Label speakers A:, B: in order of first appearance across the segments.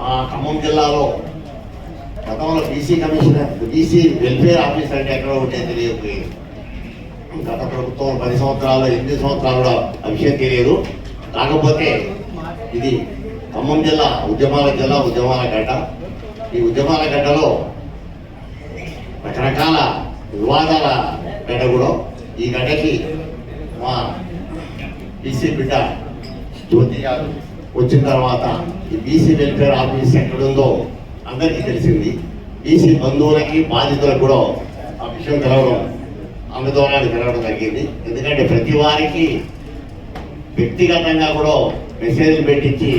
A: ఆ ఖమ్మం జిల్లాలో గతంలో BC commissioner BC welfare office అంటే ఎక్కడ ఉంటే తెలియకపోయింది గత ప్రభుత్వం పది సంవత్సరాలు ఎనిమిది సంవత్సరాలు కూడా ఆ విషయం తెలియదు కాకపోతే ఇది ఖమ్మం జిల్లా ఉద్యమాల జిల్లా ఉద్యమాల గడ్డ. ఈ ఉద్యమాల గడ్డలో రకరకాల వివాదాల గడ్డ కూడా. ఈ గడ్డకి మా బీసీ బిడ్డ జ్యోతి గారు వచ్చిన తర్వాత ఈ బీసీ వెల్ఫేర్ ఆఫీస్ ఎక్కడుందో అందరికీ తెలిసింది. బీసీ బంధువులకి బాధితులకు కూడా ఆ విషయం తెలవడం ఆందోళన తెలవడం జరిగింది. ఎందుకంటే ప్రతి వారికి వ్యక్తిగతంగా కూడా మెసేజ్లు పెట్టించి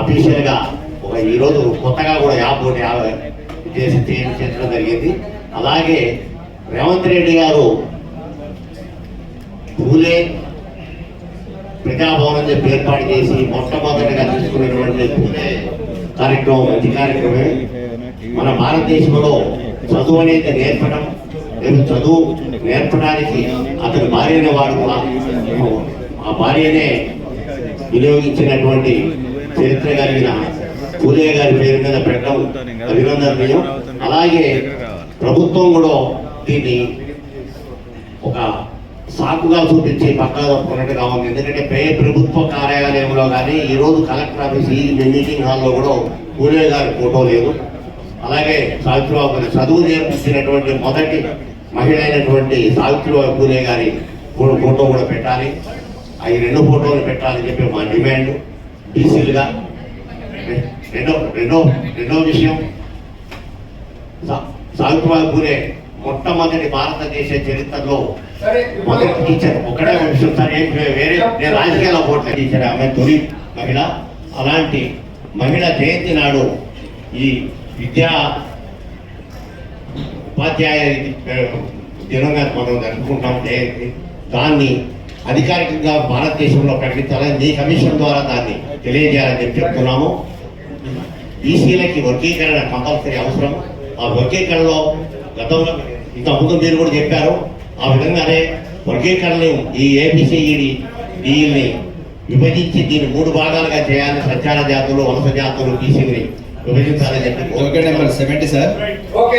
A: అఫీషియల్గా ఒక ఈరోజు కొత్తగా కూడా యాప్ ఒకటి చేసి చేయించడం జరిగింది. అలాగే రేవంత్ రెడ్డి గారు పూలే ప్రజాభవన్ అని చెప్పి ఏర్పాటు చేసి మొట్టమొదటిగా తీసుకున్నటువంటి కార్యక్రమం మంచి కార్యక్రమే మన భారతదేశంలో చదువు అనేది నేర్పడం లేదు చదువు నేర్పడానికి అతని భార్యనే వాడు ఆ భార్యనే వినియోగించినటువంటి చరిత్ర కలిగిన పూలే గారి పేరు మీద పెట్టడం అభినందనీయం. అలాగే ప్రభుత్వం కూడా దీన్ని ఒక సాకుగా చూపించి పక్కగా తప్పుకున్నట్టుగా ఉంది ఎందుకంటే పే ప్రభుత్వ కార్యాలయంలో కానీ ఈరోజు కలెక్టర్ ఆఫీస్ ఈ మీటింగ్ హాల్లో కూడా పూరే గారి ఫోటో లేదు. అలాగే సావిత్రిబాబు గారి చదువు నేర్పించినటువంటి మొదటి మహిళ అయినటువంటి సావిత్రిబాబు పూరే గారి ఫోటో కూడా పెట్టాలి. అవి రెండు ఫోటోలు పెట్టాలని చెప్పి మా డిమాండ్. బీసీలుగా రెండో రెండో రెండో విషయం. సావిత్రిబాబు పూరే మొట్టమొదటి భారతదేశ చరిత్రలో మొదటి టీచర్ ఒకటే ఒక విషయం సార్ ఏం వేరే నేను రాజకీయాల్లో పోట్లేదు టీచర్ ఆమె తొలి మహిళ. అలాంటి మహిళ జయంతి నాడు ఈ విద్యా ఉపాధ్యాయ దినంగా మనం జరుపుకుంటాం. జయంతి దాన్ని అధికారికంగా భారతదేశంలో ప్రకటించాలని మీ కమిషన్ ద్వారా దాన్ని తెలియజేయాలని చెప్పి చెప్తున్నాము. ఈసీలకి వర్గీకరణ కంపల్సరీ అవసరం. ఆ వర్గీకరణలో గతంలో ఇంతకుముందు మీరు కూడా చెప్పారు. ఆ విధంగానే వర్గీకరణని ఈ ఏపీసీఈడి దీన్ని విభజించి దీన్ని మూడు భాగాలుగా చేయాలి. సంచార జాతులు వలస జాతులు బీసీని విభజించాలని చెప్పి
B: నెంబర్ సెవెంటీ సార్.
C: ఓకే.